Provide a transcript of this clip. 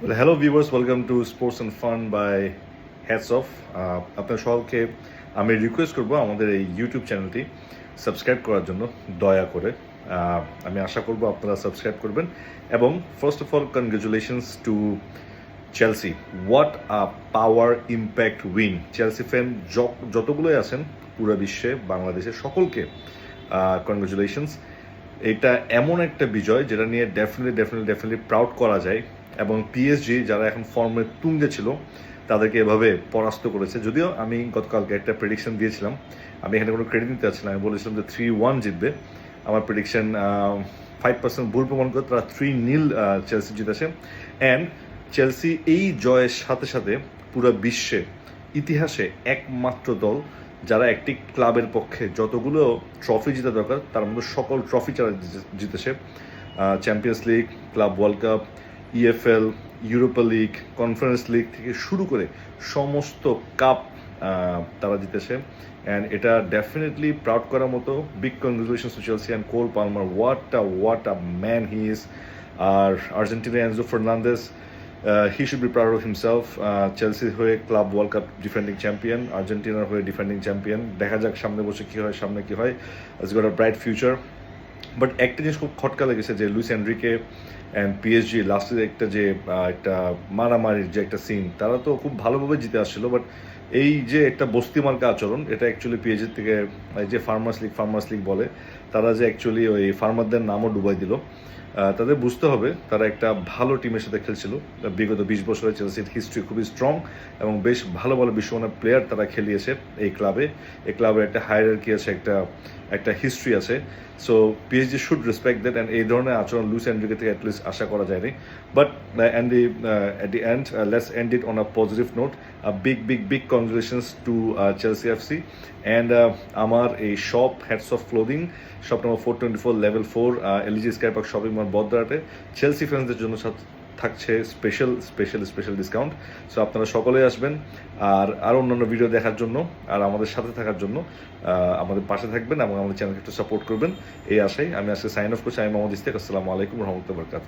Well, hello viewers, welcome to Sports and Fun by Heads Off. Uh, আপনার সকলকে আমি request করব আমাদের এই ইউটিউব চ্যানেলটি সাবস্ক্রাইব করার জন্য দয়া করে। আমি আশা করব আপনারা সাবস্ক্রাইব করবেন। এবং first of all congratulations to Chelsea what a power impact win Chelsea fan যতগুলোই আছেন পুরো বিশ্বে বাংলাদেশের সকলকে কনগ্রেচুলেশনস এটা এমন একটা বিজয় যেটা নিয়ে ডেফিনেটলি ডেফিনেটলি ডেফিনেটলি প্রাউড করা যায়। এবং পিএসজি যারা এখন ফর্মের তুঙ্গে ছিল, তাদেরকে এভাবে পরাস্ত করেছে। যদিও আমি গতকালকে একটা প্রেডিকশন দিয়েছিলাম। আমি এখানে কোনো ক্রেডিট নিতে না। আমি বলেছিলাম যে থ্রি ওয়ান জিতবে। আমার প্রেডিকশন ফাইভ পার্সেন্ট ভুল প্রমাণ করে তারা থ্রি নীল চেলসি জিতেছে। অ্যান্ড চেলসি এই জয়ের সাথে সাথে পুরো বিশ্বে ইতিহাসে একমাত্র দল যারা একটি ক্লাবের পক্ষে যতগুলো ট্রফি জেতা দরকার, তার মধ্যে সকল ট্রফি যারা জিতেছে champions league club world cup EFL Europa league conference league থেকে শুরু করে সমস্ত কাপ তারা জিতেছে। অ্যান্ড এটা ডেফিনেটলি প্রাউড করার মতো। Big congratulation to Chelsea and Cole Palmer what a what a man he is R Argentina Enzo Fernandes he should be proud of himself চেলসির হয়ে club world cup defending champion আর্জেন্টিনার হয়ে defending champion দেখা যাক সামনে বসে কী হয়, সামনে কী হয়। Is got a bright future but একটা জিনিস খুব খটকা লেগেছে যে লুইস এনরিকে অ্যান্ড পিএসজি লাস্টের একটা যে একটা মারামারির যে একটা সিন তারা তো খুব ভালোভাবে জিতে আসছিল। বাট এই যে একটা বস্তি মার্কা আচরণ, এটা অ্যাকচুয়ালি পিএসজি থেকে যে ফার্মার্স লিগ ফার্মার্স লিগ বলে, তারা যে অ্যাকচুয়ালি ওই ফার্মারদের নামও ডুবাই দিল। তাদের বুঝতে হবে তারা একটা ভালো টিমের সাথে খেলছিল। বিগত বিশ বছরের চেলসির হিস্ট্রি খুবই স্ট্রং এবং বেশ ভালো ভালো বিশ্বমানের প্লেয়ার তারা খেলিয়েছে এই ক্লাবে এই ক্লাবে একটা হায়ারার্কি আছে, একটা একটা হিস্ট্রি আছে। So PhD should respect that and এই ধরনের আচরণ লুইস এন্ড্রিকে থেকে অ্যাটলিস্ট আশা করা যায়নি। But and the at the end let's end it on a positive note big big big congratulations to Chelsea FC and আমার এই shop hats off clothing shop number four twenty four level four LG sky park shopping mall বদ্রাটে Chelsea ফ্যান্সদের জন্য থাকছে special special special discount so আপনারা সকলেই আসবেন আর আরও অন্যান্য ভিডিও দেখার জন্য আর আমাদের সাথে থাকার জন্য আমাদের পাশে থাকবেন এবং আমাদের চ্যানেলকে একটু সাপোর্ট করবেন। এই আশাই আমি আজকে সাইন অফ করছি। আমি মোহাম্মদ ইস্তেক আসসালামু আলাইকুম রহমতুল্লাহ বরকাত